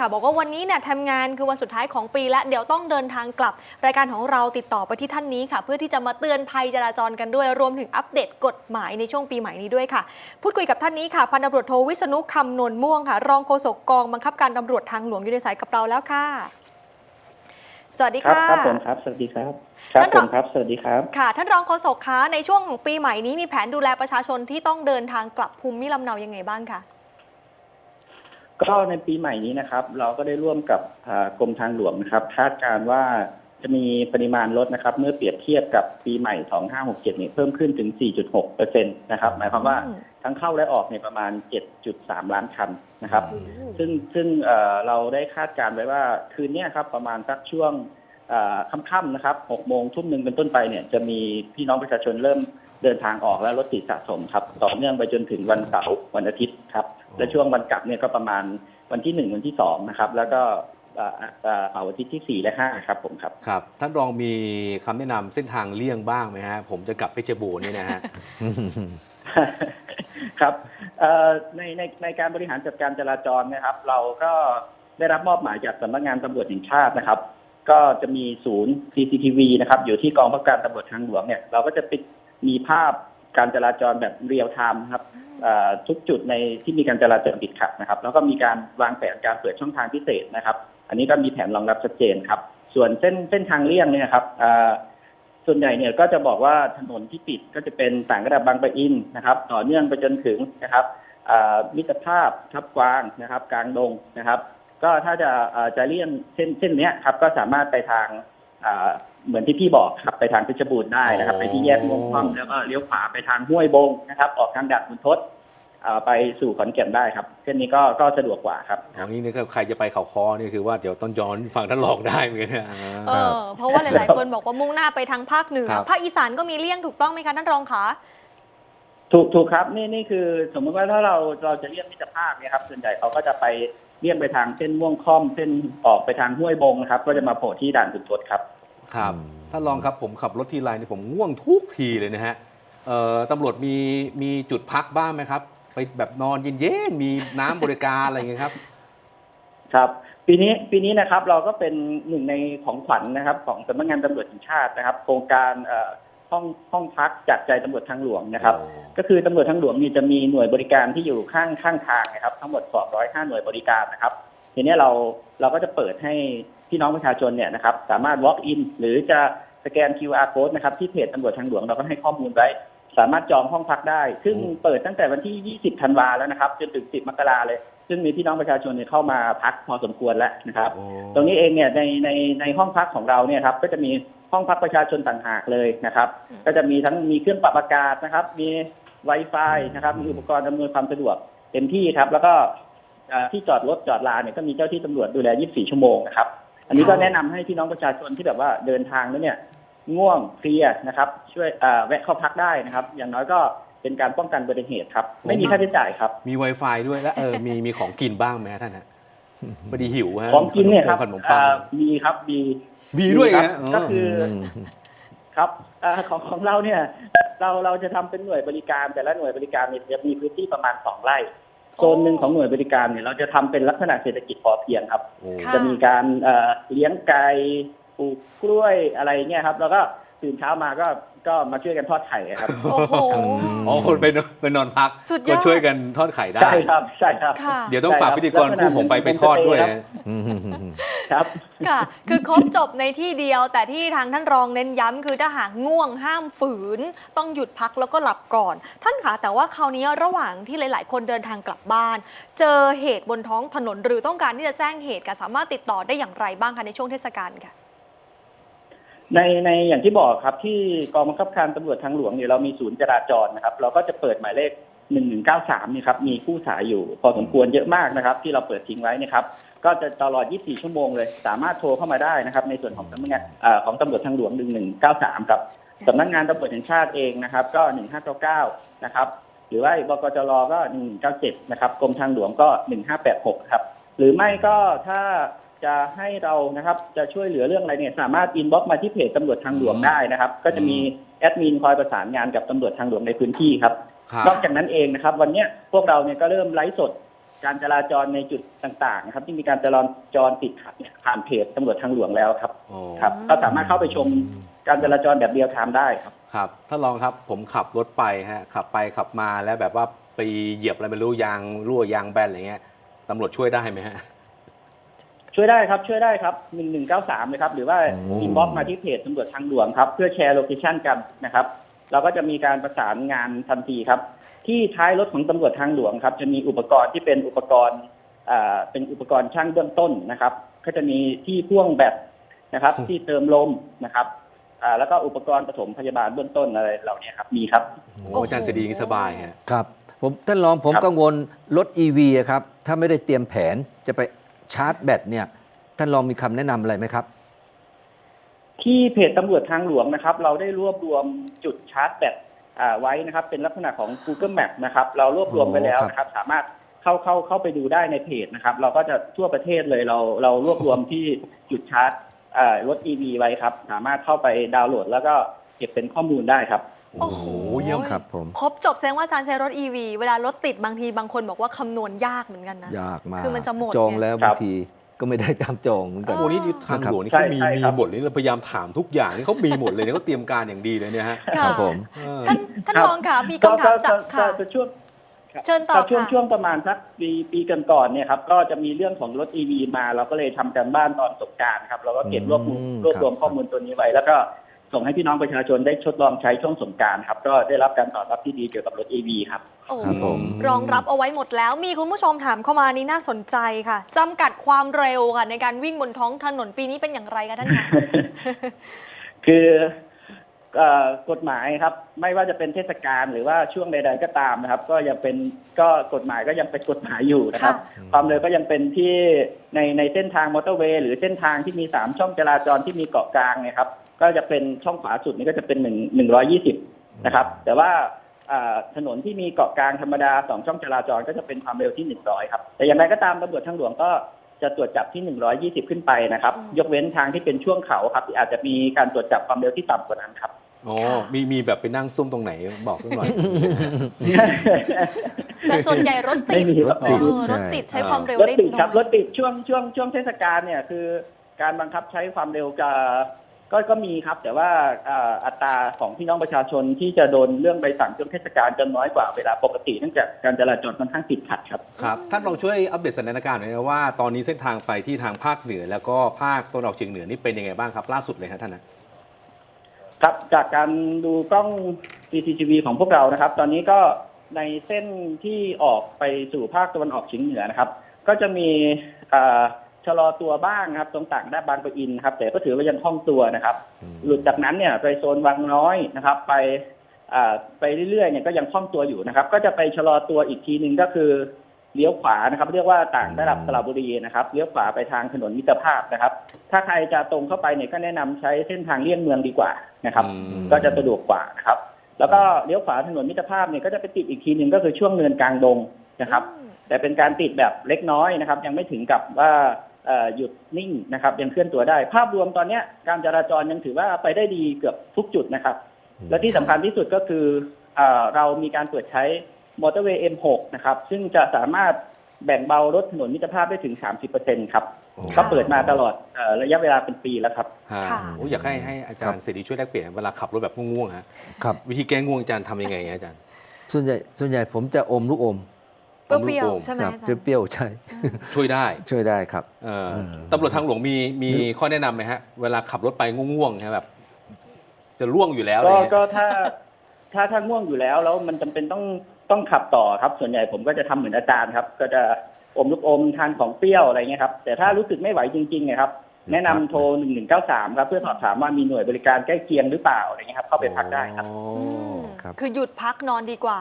ค่ะบอกว่าวันนี้เนี่ยทำงานคือวันสุดท้ายของปีและเดี๋ยวต้องเดินทางกลับ รายการของเราติดต่อไปที่ท่านนี้ค่ะ เพื่อที่จะมาเตือนภัยจราจรกันด้วย รวมถึงอัปเดตกฎหมายในช่วงปีใหม่นี้ด้วยค่ะ พูดคุยกับท่านนี้ค่ะพันตำรวจโทวิษณุคำนวลม่วงค่ะ รองโฆษกกองบังคับการตำรวจทางหลวงอยู่ในสายกับเราแล้วค่ะ สวัสดีครับค่ะครับผมครับ สวัสดีครับ ครับท่านผรอง มครับ สวัสดีครับ ค่ะ ท่านรองโฆษกคะในช่วงของปีใหม่นี้มีแผนดูแลประชาชนที่ต้องเดินทางกลับภูมิลำเนายังไงบ้างคะ ก็ในปีใหม่นี้นะครับ เราก็ได้ร่วมกับอ่ากรมทางหลวงนะครับคาดการณ์ว่าจะมีปริมาณรถนะครับ เมื่อเปรียบเทียบกับปีใหม่ 2567เนี่ยเพิ่มขึ้นถึง 4.6เปอร์เซ็นต์นะครับ หมายความว่าอืมทั้งเข้าและออกเนี่ยประมาณ 7.3 ล้านคันนะครับโอ้โหซึ่งซึ่งเอ่อเราได้คาดการณ์ไว้ว่าคืนเนี้ยครับประมาณสักช่วงเอ่อค่ำๆนะครับ6โมงทุ่มหนึ่งเป็นต้นไปเนี่ยจะมีพี่น้องประชาชนเริ่ม เดินทางออกและรถติดสะสมครับ ต่อเนื่องไปจนถึงวันเสาร์วันอาทิตย์ครับ และช่วงวันกลับเนี่ยก็ประมาณวันที่หนึ่งวันที่สองนะครับ แล้วก็เอ่อเอ่อเสาร์อาทิตย์ที่สี่และห้าครับผมครับครับ ท่านรองมีคำแนะนำเส้นทางเลี่ยงบ้างไหมฮะ ผมจะกลับเพชรบูรณ์เนี่ยนะฮะครับเอ่อในในในการบริหารจัดการจราจรนะครับ เราก็ได้รับมอบหมายจากสำนักงานตำรวจแห่งชาตินะครับ ก็จะมีศูนย์ CCTV นะครับ อยู่ที่กองบังคับการตำรวจทางหลวงเนี่ยเราก็จะปิด มีภาพการจราจรแบบเรียลไทม์ครับเอ่อทุกจุดในที่มีการจราจรติดขัดนะครับ แล้วก็มีการวางแผนการเปิดช่องทางพิเศษนะครับ อันนี้ก็มีแผนรองรับชัดเจนครับ ส่วนเส้นเส้นทางเลี่ยงเนี่ยนะครับเอ่อส่วนใหญ่เนี่ยก็จะบอกว่าถนนที่ปิดก็จะเป็นต่างระดับบางปะอินนะครับ ต่อเนื่องไปจนถึงนะครับเอ่อมิตรภาพทับกวางนะครับ กลางดงนะครับ ก็ถ้าจะเอ่อจะเลี่ยงเส้นเส้นเนี้ยครับ ก็สามารถไปทาง เอ่อเหมือนที่พี่บอกครับไปทางเพชรบูรณ์ได้นะครับอ๋อไปที่แยกม่วงค่อมแล้วก็เลี้ยวขวาไปทางห้วยบงนะครับ ออกทางดัดบุญทศเอ่อไปสู่ขอนแก่นได้ครับเส้นนี้ก็ก็สะดวกกว่าครับอย่างนี้นะครับใครจะไปเขาคอนี่คือว่าเดี๋ยวต้องย้อนฟังท่านรองได้เหมือนกันนะเออเพราะว่าหลาย ๆ คนบอกว่ามุ่งหน้าไปทางภาคเหนือครับภาคอีสานก็มีเลี่ยงถูกต้องไหมคะท่านรองคะถูกถูกครับนี่นี่คือสมมติว่าถ้าเราเราจะเลี่ยงมิตรภาพเนี่ยครับส่วนใหญ่เขาก็จะไปเลี่ยงไปทางเส้นม่วงค่อมเส้นออกไปทางห้วยบงนะครับ ก็จะมาโผล่ที่ด่านสุดทศครับ ครับท่านรองครับผมขับรถทีไรเนี่ยผมง่วงทุกทีเลยนะฮะเอ่อตำรวจมีมีจุดพักบ้างไหมครับ ไปแบบนอนเย็นๆมีน้ำบริการอะไรอย่างเงี้ยครับ ครับปีนี้ปีนี้นะครับเราก็เป็นหนึ่งในของขวัญนะครับ ของสำนักงานตำรวจแห่งชาตินะครับ โครงการเอ่อห้องห้องพักจากใจตำรวจทางหลวงนะครับโอ้ก็คือตำรวจทางหลวงนี่จะมีหน่วยบริการที่อยู่ข้างข้างทางนะครับ ทั้งหมด 205 หน่วยบริการนะครับ ทีนี้เราเราก็จะเปิดให้พี่น้องประชาชนเนี่ยนะครับ สามารถ walk in หรือจะสแกน QR code นะครับ ที่เพจตำรวจทางหลวงเราก็ให้ข้อมูลไว้ สามารถจองห้องพักได้ ซึ่งเปิดตั้งแต่วันที่ 20 ธันวาแล้วนะครับ จนถึง 10 มกราเลย ซึ่งมีพี่น้องประชาชนเนี่ยเข้ามาพักพอสมควรแล้วนะครับโอ้ตรงนี้เองเนี่ยในในในห้องพักของเราเนี่ยครับ ก็จะมีห้องพักประชาชนต่างหากเลยนะครับอืมก็จะมีทั้งมีเครื่องปรับอากาศนะครับ มี Wi-Fi นะครับ มีอุปกรณ์อำนวยความสะดวกเต็มที่ครับ แล้วก็เอ่อ ที่จอดรถจอดลานเนี่ยก็มีเจ้าที่ตำรวจดูแล 24 ชั่วโมงนะครับ อันนี้ก็แนะนำให้พี่น้องประชาชนที่แบบว่าเดินทางแล้วเนี่ยง่วงเพลียนะครับ ช่วยเอ่อแวะเข้าพักได้นะครับ อย่างน้อยก็เป็นการป้องกันอุบัติเหตุครับ ไม่มีค่าใช้จ่ายครับ มี Wi-Fi ด้วยและเออมีมีของกินบ้างไหมฮะท่านฮะพอดีหิวฮะของกินเนี่ยครับขนมปังเอ่อมีครับมีมีด้วยครัฮะบก็คืออครับเอ่อของของเราเนี่ย เราเราจะทำเป็นหน่วยบริการแต่ละหน่วยบริการเนี่ยจะมีพื้นที่ประมาณสองไร่ โซนหนึ่งของหน่วยบริการเนี่ยเราจะทำเป็นลักษณะเศรษฐกิจพอเพียงครับโอ้ค่ะจะมีการเอ่อเลี้ยงไก่ปลูกกล้วยอะไรเงี้ยครับ แล้วก็ตื่นเช้ามาก็ก็มาช่วยกันทอดไข่ครับโอ้โหอ๋อคนไปนอนไปนอนพักสุดยอดก็ช่วยกันทอดไข่ได้ใช่ครับใช่ครับค่ะเดี๋ยวต้องฝากใช่ครับพิธีกรคู่ผมไปไปทอดด้วยนะ ครับ ค่ะ คือครบจบในที่เดียว แต่ที่ทางท่านรองเน้นย้ำคือถ้าหากง่วงห้ามฝืน ต้องหยุดพักแล้วก็หลับก่อน ท่านคะแต่ว่าคราวนี้ระหว่างที่หลาย ๆ คนเดินทางกลับบ้าน เจอเหตุบนท้องถนนหรือต้องการที่จะแจ้งเหตุค่ะสามารถติดต่อได้อย่างไรบ้างคะในช่วงเทศกาลค่ะ ในในอย่างที่บอกครับที่กองบังคับการตำรวจทางหลวงเนี่ยเรามีศูนย์จราจรนะครับ เราก็จะเปิดหมายเลข 1193นี่ครับมีผู้สายอยู่ พอสมควรเยอะมากนะครับ ที่เราเปิดทิ้งไว้นะครับ ก็จะตลอด 24 ชั่วโมงเลย สามารถโทรเข้ามาได้นะครับ ในส่วนของสำนักงานเอ่อของตำรวจทางหลวง 1193 ครับสำนักงานตำรวจแห่งชาติเองนะครับ ก็ 1599 นะครับ หรือว่าบกจรก็ 1197 นะครับกรมทางหลวงก็ 1586 ครับ หรือไม่ก็ถ้าจะให้เรานะครับจะช่วยเหลือเรื่องอะไรเนี่ยสามารถอินบ็อกมาที่เพจตำรวจทางหลวงได้นะครับ ก็จะมีแอดมินคอยประสานงานกับตำรวจทางหลวงในพื้นที่ครับ นอกจากนั้นเองนะครับ วันเนี้ยพวกเราเนี่ยก็เริ่มไลฟ์สดการจราจรในจุดต่างๆนะครับ ที่มีการจราจรติดขัดเนี่ยผ่านเพจตำรวจทางหลวงแล้วครับโอ้ครับ ก็สามารถเข้าไปชมการจราจรแบบเรียลไทม์ได้ครับครับถ้าลองครับผมขับรถไปฮะขับไปขับมาแล้วแบบว่าไปเหยียบอะไรไม่รู้ยางรั่วยางแบนอะไรเงี้ยตำรวจช่วยได้ไหมฮะช่วยได้ครับช่วยได้ครับหนึ่งหนึ่งเก้าสามเลยครับ หรือว่าโอ้อินบ็อกมาที่เพจตำรวจทางหลวงครับ เพื่อแชร์โลเคชันกันนะครับ เราก็จะมีการประสานงานทันทีครับ ที่ท้ายรถของตำรวจทางหลวงครับ จะมีอุปกรณ์ที่เป็นอุปกรณ์อ่าเป็นอุปกรณ์ช่างเบื้องต้นนะครับ ก็จะมีที่พ่วงแบตนะครับ ที่เติมลมนะครับอ่าแล้วก็อุปกรณ์ปฐมพยาบาลเบื้องต้นอะไรเหล่านี้ครับมีครับโอ้อาจารย์เสดีอย่างนี้สบายฮะครับผมท่านรองผมครับกังวลรถ EV อะครับ ถ้าไม่ได้เตรียมแผนจะไปชาร์จแบตเนี่ยท่านรองมีคำแนะนำอะไรไหมครับ ที่เพจตำรวจทางหลวงนะครับ เราได้รวบรวมจุดชาร์จแบตอ่าไว้นะครับ เป็นลักษณะของ Google Map นะครับ เรารวบรวมไว้แล้วนะครับ สามารถเข้าเข้าเข้าไปดูได้ในเพจนะครับ เราก็จะทั่วประเทศเลยเราเรารวบรวมที่จุดชาร์จอ่ารถ EV ไว้ครับ สามารถเข้าไปดาวน์โหลด แล้วก็เก็บเป็นข้อมูลได้ครับ โอ้โห เยี่ยมครับผม ครบจบแสดงว่าอาจารย์ใช้รถ EV เวลารถติดบางทีบางคนบอกว่าคำนวณยากเหมือนกันนะ ยากมากคือมันจะหมดจองไง แล้วครับางบที ก็ไม่ได้ตามจองเหมือนกันเอโอ้นี่ทางหลวงนี่เขามีใช่มีครับ หมดเลยเราพยายามถามทุกอย่างนี่เขามีหมดเลยเนี่ยเขาเตรียมการอย่างดีเลยเนี่ยฮะครับผม เออ ท่านท่านครับรองค่ะมีคำถามจากก็ค่ะก็ช่วงครับเชิญต่อก็ช่วงค่ะ ช่วงประมาณสักปีปีก่อนๆเนี่ยครับก็จะมีเรื่องของรถ EV มาเราก็เลยทำการบ้านตอนสงกรารครับเราก็เก็บรวบรวมอืมรวบรวมครับ ข้อมูลตัวนี้ไว้ แล้วก็ ส่งให้พี่น้องประชาชนได้ทดลองใช้ช่วงสงกรารครับ ก็ได้รับการตอบรับที่ดีเกี่ยวกับรถ EV ครับ โอ้ครับผม รองรับเอาไว้หมดแล้ว มีคุณผู้ชมถามเข้ามานี่น่าสนใจค่ะจำกัดความเร็วค่ะในการวิ่งบนท้องถนนปีนี้เป็นอย่างไรคะท่านคะ คือเอ่อกฎหมายครับ ไม่ว่าจะเป็นเทศกาลหรือว่าช่วงใด ๆ ก็ตามนะครับ ก็ยังเป็นก็กฎหมายก็ยังเป็นกฎหมายอยู่นะครับ ค่ะ ความเร็วก็ยังเป็นที่ในในเส้นทางมอเตอร์เวย์หรือเส้นทางที่มีสามช่องจราจรที่มีเกาะกลางเนะครับ ก็จะเป็นช่องขวาสุดนี่ก็จะเป็นหนึ่งหนึ่งร้อยี่สิบนะครับ แต่ว่าอ่าถนนที่มีเกาะกลางธรรมดาสองช่องจราจรก็จะเป็นความเร็วที่หนึ่งร้อยครับ แต่อย่างไรก็ตามตำรวจทางหลวงก็จะตรวจจับที่หนึ่งร้อยี่สิบขึ้นไปนะครับอืมยกเว้นทางที่เป็นช่วงเขาครับที่อาจจะมีการตรวจจับความเร็วที่ต่ำกว่านั้นครับอ๋อมีมีแบบไปนั่งซุ่มตรงไหนบอกสักหน่อยแต่ส่วนใหญ่รถติดไม่มีรถติดเออใช่รถติดใช้ความเร็วรถได้ติดครับน้อยรถติดช่วงช่วงช่วงเทศกาลเนี่ยคือ การบังคับใช้ความเร็วจะ ก็ก็มีครับ แต่ว่าอ่าอัตราของพี่น้องประชาชนที่จะโดนเรื่องใบสั่งช่วงเทศกาลจะน้อยกว่าเวลาปกติเนื่องจากการจราจรค่อนข้างติดขัดครับ ครับท่านลองช่วยอัปเดตสถานการณ์หน่อยนะว่าตอนนี้เส้นทางไปที่ทางภาคเหนือ แล้วก็ภาคตะวันออกเฉียงเหนือนี่เป็นยังไงบ้างครับล่าสุดเลยฮะท่านนะครับจากการดูกล้อง CCTV ของพวกเรานะครับ ตอนนี้ก็ในเส้นที่ออกไปสู่ภาคตะวันออกเฉียงเหนือนะครับ ก็จะมีอ่า ชะลอตัวบ้างนะครับ ตรงต่างด้านบางปะอินครับ แต่ก็ถือว่ายังคล่องตัวนะครับ หลุดจากนั้นเนี่ยไปโซนวังน้อยนะครับ ไปอ่าไปเรื่อยๆเนี่ยก็ยังคล่องตัวอยู่นะครับ ก็จะไปชะลอตัวอีกทีหนึ่งก็คือเลี้ยวขวานะครับ เรียกว่าต่างระดับสระบุรีนะครับเลี้ยวขวาไปทางถนนมิตรภาพนะครับ ถ้าใครจะตรงเข้าไปเนี่ยก็แนะนำใช้เส้นทางเลี่ยงเมืองดีกว่านะครับอืมก็จะสะดวกกว่านะครับ แล้วก็เลี้ยวขวาถนนมิตรภาพเนี่ยก็จะไปติดอีกทีหนึ่งก็คือช่วงเนินกลางดงนะครับอืมแต่เป็นการติดแบบเล็กน้อยนะครับ ยังไม่ถึงกับว่าเอ่อ หยุดนิ่งนะครับ ยังเคลื่อนตัวได้ ภาพรวมตอนเนี้ยการจราจรยังถือว่าไปได้ดีเกือบทุกจุดนะครับ และที่สำคัญที่สุดก็คือเออเรามีการเปิดใช้มอเตอร์เวย์ M6 นะครับ ซึ่งจะสามารถแบ่งเบารถถนนมิตรภาพได้ถึง 30%ครับโอ้ก็เปิดมาตลอดเออระยะเวลาเป็นปีแล้วครับฮะค่ะโอ้อยากให้ให้อาจารย์เสรีช่วยแลกเปลี่ยนเวลาขับรถแบบง่วงๆฮะครับวิธีแก้ง่วงอาจารย์ทำยังไงฮะอาจารย์ ส่วนใหญ่ส่วนใหญ่ผมจะอมลูกอม เปรี้ยวๆใช่ไหมครับอาจารย์ เปรี้ยวๆใช่ ช่วยได้ช่วยได้ครับ เออเออ ตำรวจทางหลวงมีมีข้อแนะนำไหมฮะ เวลาขับรถไปง่วงๆฮะแบบ จะล่วงอยู่แล้วอะไรก็เงี้ยก็ถ้าถ้าถ้าง่วงอยู่แล้ว แล้วมันจำเป็นต้องต้องขับต่อครับ ส่วนใหญ่ผมก็จะทำเหมือนอาจารย์ครับ ก็จะอมลูกอมทานของเปรี้ยวอะไรเงี้ยครับ แต่ถ้ารู้สึกไม่ไหวจริงๆเนะครับ แนะนำโทรหนึ่งหนึ่งเก้าสามครับเพื่อสอบถามว่ามีหน่วยบริการใกล้เคียงหรือเปล่าอะไรเงี้ยครับเข้าไปพักได้ครับ อ๋ออืมครับ คือหยุดพักนอนดีกว่า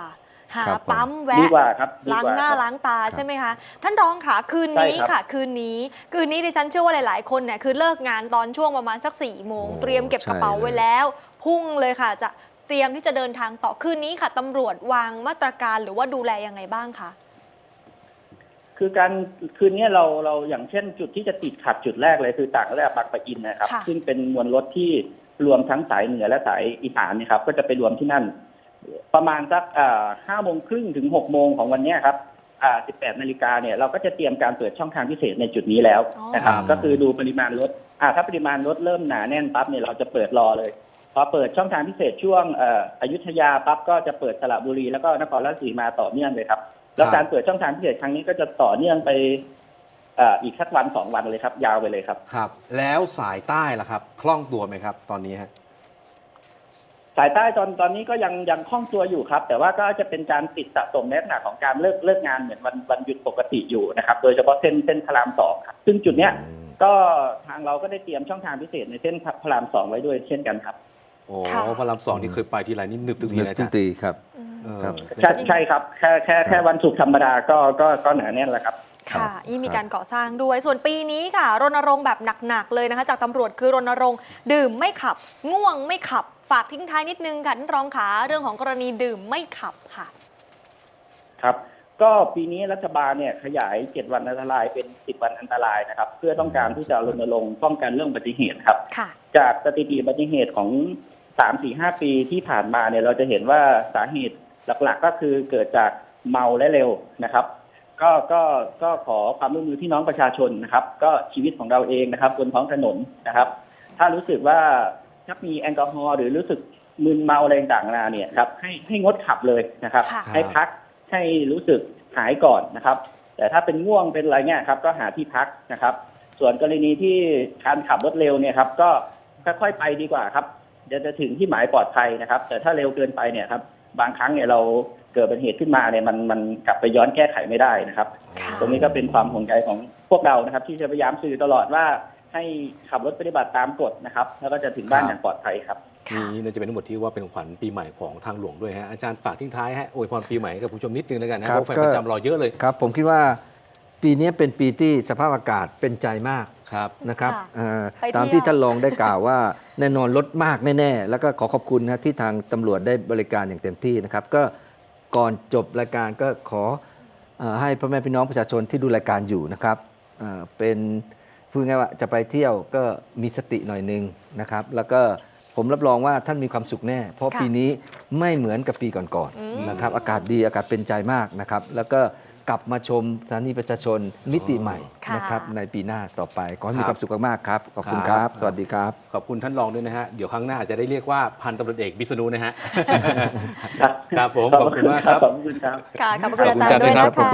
หาครับผม ปั๊มดีแวะกว่าครับดีล้างกว่าหน้าครับ ล้างตาใช่ไหมคะท่านรองค่ะคืนนี้ใช่ครับ ค่ะ คืนนี้คืนนี้ดิฉันเชื่อว่าหลาย ๆ คนเนี่ยคือเลิกงานตอนช่วงประมาณสัก4ี่โมงโอ้เตรียมเก็บกระเป๋าใช่เลยไว้แล้ว พุ่งเลยค่ะ จะเตรียมที่จะเดินทางต่อคืนนี้ค่ะตำรวจวางมาตรการหรือว่าดูแลยังไงบ้างคะ คือการคืนนี้เราเราอย่างเช่นจุดที่จะติดขัดจุดแรกเลยคือต่างระดับบางปะอินนะครับ ค่ะ ซึ่งเป็นมวลรถที่รวมทั้งสายเหนือและสายอีสานเนะครับก็จะไปรวมที่นั่น ประมาณสักห้าโมงครึ่งถึงหกโมงของวันเนี้ยครับอ่า18นาฬิกาเนี่ยเราก็จะเตรียมการเปิดช่องทางพิเศษในจุดนี้แล้วนะครับอ๋อก็คือดูปริมาณรถอ่าถ้าปริมาณรถเริ่มหนาแน่นปั๊บเนี่ยเราจะเปิดรอเลยพอเปิดช่องทางพิเศษช่วงเอ่ออยุธยาปั๊บก็จะเปิดสระบุรีแล้วก็นครราชสีมาต่อเนื่องเลยครับ แล้วการเปิดช่องทางพิเศษครั้งนี้ก็จะต่อเนื่องไปเอ่ออีกสักวันสองวันเลยครับ ยาวไปเลยครับ ครับ แล้วสายใต้ล่ะครับ คล่องตัวไหมครับ ตอนนี้ฮะ สายใต้ตอนตอนนี้ก็ยังยังคล่องตัวอยู่ครับ แต่ว่าก็จะเป็นการติดสะสมในลักษณะของการเลิกเลิกงานเหมือนวันวันหยุดปกติอยู่นะครับ โดยเฉพาะเส้นเส้นพระรามสองครับซึ่งจุดเนี้ยก็ทางเราก็ได้เตรียมช่องทางพิเศษในเส้นพระรามสองไว้ด้วยเช่นกันครับโอ้ค่ะพระรามสองที่เคยไปทีไรนี่หนึบทุกทีนึกเลยทุจ้ะกทีครับอืมเออ ครับ ใช่ใช่ครับแค่แค่แค่วันศุกร์ธรรมดาก็ก็ก็หนาแน่นแล้วครับ ค่ะยี่มีการก่อสร้างด้วย ส่วนปีนี้ค่ะ รณรงค์แบบหนักๆเลยนะคะ จากตำรวจคือรณรงค์ดื่มไม่ขับ ง่วงไม่ขับ ฝากทิ้งท้ายนิดนึงค่ะท่านรองขาเรื่องของกรณีดื่มไม่ขับค่ะ ครับ ก็ปีนี้รัฐบาลเนี่ยขยาย 7 วันอันตรายเป็น 10 วันอันตรายนะครับ เพื่อต้องการที่จะรณรงค์ป้องกันเรื่องอุบัติเหตุครับ ค่ะ จากสถิติอุบัติเหตุของ 3 4 5 ปีที่ผ่านมาเนี่ยเราจะเห็นว่าสาเหตุหลักๆ ก็คือเกิดจากเมาและเร็วนะครับ ก็ก็ก็ขอความร่วมมือพี่น้องประชาชนนะครับ ก็ชีวิตของเราเองนะครับบนท้องถนนนะครับ ถ้ารู้สึกว่าถ้ามีแอลกอฮอล์หรือรู้สึกมึนเมาอะไรต่างๆนานาเนี่ยครับให้ให้งดขับเลยนะครับค่ะให้พักให้รู้สึกหายก่อนนะครับ แต่ถ้าเป็นง่วงเป็นอะไรเนี่ยครับ ก็หาที่พักนะครับ ส่วนกรณีที่การขับรถเร็วเนี่ยครับ ก็ค่อยๆไปดีกว่าครับเดี๋ยวจะถึงที่หมายปลอดภัยนะครับ แต่ถ้าเร็วเกินไปเนี่ยครับ บางครั้งเนี่ยเรา เกิดเป็นเหตุขึ้นมาเนี่ยมันมันกลับไปย้อนแก้ไขไม่ได้นะครับค่ะตรงนี้ก็เป็นความห่วงใยของพวกเรานะครับ ที่จะพยายามสื่อตลอดว่าให้ขับรถปฏิบัติตามกฎนะครับ แล้วก็จะถึงบ้านอย่างปลอดภัยครับค่ะนี่น่าจะเป็นทั้งหมดที่ว่าเป็นของขวัญปีใหม่ของทางหลวงด้วยฮะอาจารย์ฝากทิ้งท้ายฮะอวยพรปีใหม่ให้กับผู้ชมนิดนึงแล้วกันนะเพครับราะแฟนก็ประจำรอเยอะเลยครับ ผมคิดว่าปีนี้เป็นปีที่สภาพอากาศเป็นใจมากครับนะครับค่ะเอ่อไปเที่ยวตามที่ท่านรองได้กล่าวว่าแน่นอนลดมากแน่ ๆ แล้วก็ขอขอบคุณนะที่ทางตำรวจได้บริการอย่างเต็มที่นะครับก็ ก่อนจบรายการก็ขออให้พ่อแม่พี่น้องประชาชนที่ดูรายการอยู่นะครับเป็นพูดง่ายว่าจะไปเที่ยวก็มีสติหน่อยหนึงนะครับ แล้วก็ผมรับรองว่าท่านมีความสุขแน่ เพราะปีนี้ไม่เหมือนกับปีก่อนอืมๆนะครับ อากาศดีอากาศเป็นใจมากนะครับ แล้วก็ กลับมาชมสถานีประชาชนมิติใหม่ค่ะนะครับในปีหน้าต่อไปขอให้คมีรับความสุขมากๆครับขอบคุณคครัรับบสวัสดีครับ ขอบคุณท่านรองด้วยนะฮะ เดี๋ยวครั้งหน้าจะได้เรียกว่าพันตำรวจเอกบิษณุนะฮะ ครับครับผม ขอบคุณมากครับ ขอบคุณครับ ค่ะ ขอบพระคุณอาจารย์ด้วยนะคะ